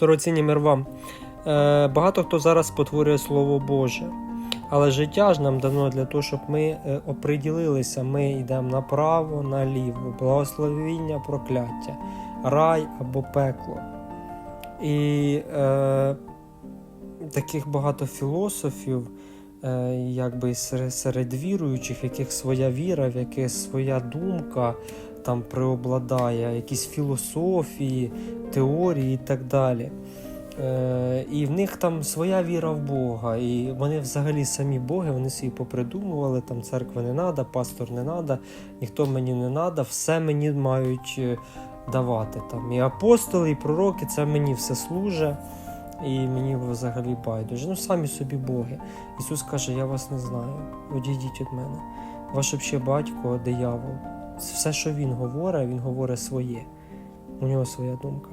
Дорогоцінні мир вам. Е, багато хто зараз спотворює Слово Боже. Але життя ж нам дано для того, щоб ми е, оприділилися. Ми йдемо направо, наліво, благословіння, прокляття, рай або пекло. І е, таких багато філософів, е, якби серед, серед віруючих, в яких своя віра, в яких своя думка там преобладає, якісь філософії, теорії і так далі. Е, і в них там своя віра в Бога, і вони взагалі самі боги, вони собі попридумували, там церква не треба, пастор не треба, ніхто мені не треба, все мені мають е, давати. Там. І апостоли, і пророки, це мені все служить, і мені взагалі байдуже. Ну, самі собі боги. Ісус каже, я вас не знаю, одійдіть від мене. Ваш ще батько, диявол. Все, що він говорить, він говорить своє. У нього своя думка.